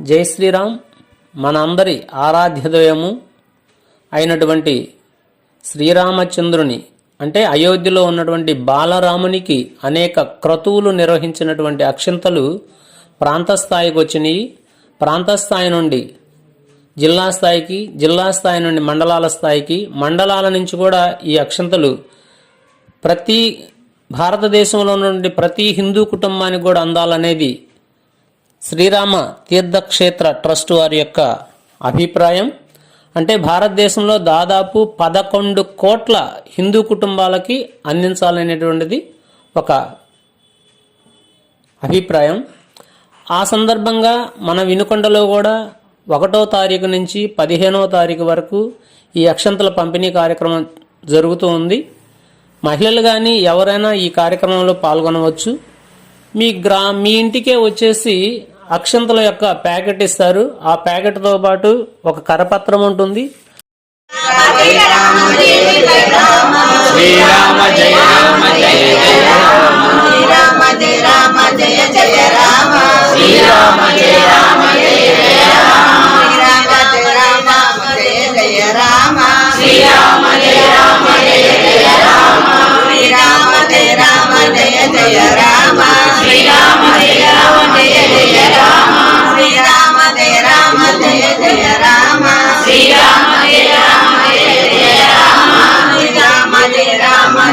జై శ్రీరామ్. మన అందరి ఆరాధ్యదయము అయినటువంటి శ్రీరామచంద్రుని అంటే అయోధ్యలో ఉన్నటువంటి బాలరామునికి అనేక క్రతువులు నిర్వహించినటువంటి అక్షింతలు ప్రాంత స్థాయికి వచ్చినాయి. ప్రాంతస్థాయి నుండి జిల్లా స్థాయికి జిల్లా స్థాయి నుండి మండలాల స్థాయికి మండలాల నుంచి కూడా ఈ అక్షంతలు ప్రతి భారతదేశంలో ఉన్నటువంటి ప్రతి హిందూ కుటుంబానికి కూడా అందాలనేది శ్రీరామ తీర్థక్షేత్ర ట్రస్ట్ వారి యొక్క అభిప్రాయం. అంటే భారతదేశంలో దాదాపు పదకొండు కోట్ల హిందూ కుటుంబాలకి అందించాలనేటువంటిది ఒక అభిప్రాయం. ఆ సందర్భంగా మన వినుకొండలో కూడా ఒకటో తారీఖు నుంచి పదిహేనో తారీఖు వరకు ఈ అక్షంతల పంపిణీ కార్యక్రమం జరుగుతూ ఉంది. మహిళలు కానీ ఎవరైనా ఈ కార్యక్రమంలో పాల్గొనవచ్చు. మీ గ్రా మీ ఇంటికే వచ్చేసి అక్షంతల యొక్క ప్యాకెట్ ఇస్తారు. ఆ ప్యాకెట్తో పాటు ఒక కరపత్రం ఉంటుంది. శ్రీరామ జయ రామ జయ జయ రామ. రామ జయ రామ.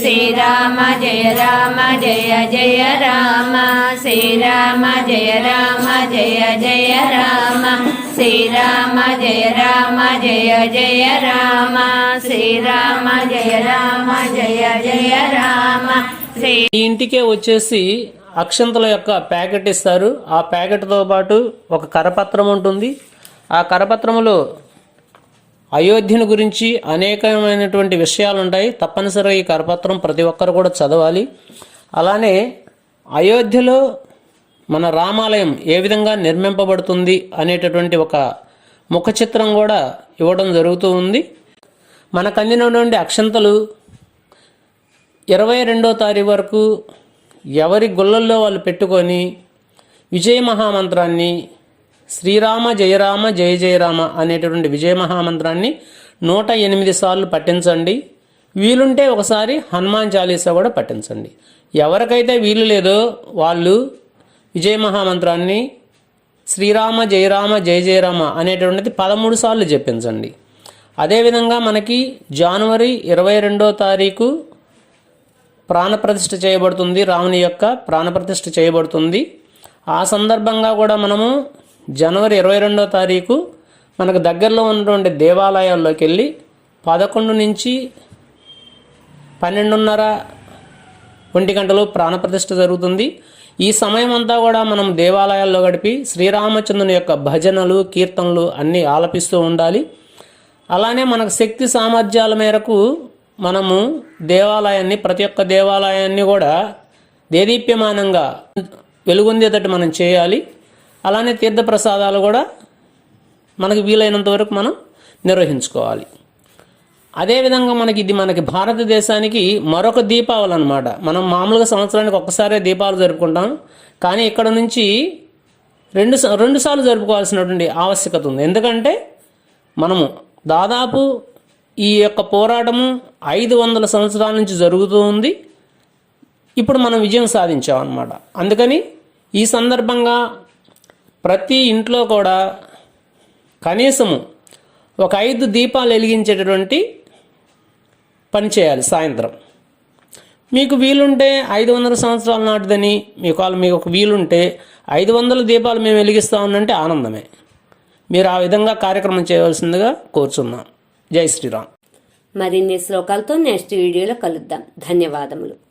శ్రీరామ జయ రామ జయ జయ రామ. శ్రీరామ జయ రామ జయ జయ రామ. శ్రీరామ జయ రామ జయ జయ రామ. శ్రీరామ జయ రామ జయ జయ రామ. శ్రీ ఇంటికే వచ్చేసి అక్షంతల యొక్క ప్యాకెట్ ఇస్తారు. ఆ ప్యాకెట్తో పాటు ఒక కరపత్రం ఉంటుంది. ఆ కరపత్రములో అయోధ్యను గురించి అనేకమైనటువంటి విషయాలు ఉంటాయి తప్పనిసరిగా ఈ కరపత్రం ప్రతి ఒక్కరు కూడా చదవాలి. అలానే అయోధ్యలో మన రామాలయం ఏ విధంగా నిర్మింపబడుతుంది అనేటటువంటి ఒక ముఖ చిత్రం కూడా ఇవ్వడం జరుగుతూ ఉంది. మనకు అందినటువంటి అక్షంతలు ఇరవై రెండో తారీఖు వరకు ఎవరి గుళ్ళల్లో వాళ్ళు పెట్టుకొని విజయ మహామంత్రాన్ని శ్రీరామ జయరామ జయ జయరామ అనేటటువంటి విజయ మహామంత్రాన్ని నూట ఎనిమిది సార్లు పఠించండి. వీలుంటే ఒకసారి హనుమాన్ చాలీసా కూడా పఠించండి. ఎవరికైతే వీలు లేదో వాళ్ళు విజయ మహామంత్రాన్ని శ్రీరామ జయరామ జయ జయరామ అనేటువంటిది పదమూడు సార్లు జపించండి. అదేవిధంగా మనకి జనవరి ఇరవై రెండో తారీఖు ప్రాణప్రతిష్ఠ చేయబడుతుంది రాముని యొక్క ప్రాణప్రతిష్ఠ చేయబడుతుంది. ఆ సందర్భంగా కూడా మనము జనవరి ఇరవై రెండో తారీఖు మనకు దగ్గరలో ఉన్నటువంటి దేవాలయాల్లోకి వెళ్ళి పదకొండు నుంచి పన్నెండున్నర ఒంటి గంటలో ప్రాణప్రతిష్ఠ జరుగుతుంది. ఈ సమయం అంతా కూడా మనం దేవాలయాల్లో గడిపి శ్రీరామచంద్రుని యొక్క భజనలు కీర్తనలు అన్నీ ఆలపిస్తూ ఉండాలి. అలానే మనకు శక్తి సామర్థ్యాల మేరకు మనము దేవాలయాన్ని ప్రతి ఒక్క దేవాలయాన్ని కూడా దేదీప్యమానంగా వెలుగొందేటట్టు మనం చేయాలి. అలానే తీర్థప్రసాదాలు కూడా మనకి వీలైనంత వరకు మనం నిర్వహించుకోవాలి. అదేవిధంగా మనకి ఇది మనకి భారతదేశానికి మరొక దీపావళి అనమాట మనం మామూలుగా సంవత్సరానికి ఒక్కసారే దీపావళి జరుపుకుంటాం. కానీ ఇక్కడ నుంచి రెండు సా- రెండు సార్లు జరుపుకోవాల్సినటువంటి ఆవశ్యకత ఉంది. ఎందుకంటే మనము దాదాపు ఈ యొక్క పోరాటము ఐదు వందల సంవత్సరాల నుంచి జరుగుతూ ఉంది. ఇప్పుడు మనం విజయం సాధించామన్నమాట. అందుకని ఈ సందర్భంగా ప్రతి ఇంట్లో కూడా కనీసము ఒక ఐదు దీపాలు వెలిగించేటటువంటి పని చేయాలి సాయంత్రం. మీకు వీలుంటే ఐదు వందల సంవత్సరాల నాటిదని మీకు వాళ్ళు మీకు ఒక వీలుంటే ఐదు వందల దీపాలు మేము వెలిగిస్తామనంటే ఆనందమే. మీరు ఆ విధంగా కార్యక్రమం చేయవలసిందిగా కోరుచున్నాం. జై శ్రీరామ్. మరిన్ని శ్లోకాలతో నెక్స్ట్ వీడియోలో కలుద్దాం. ధన్యవాదములు.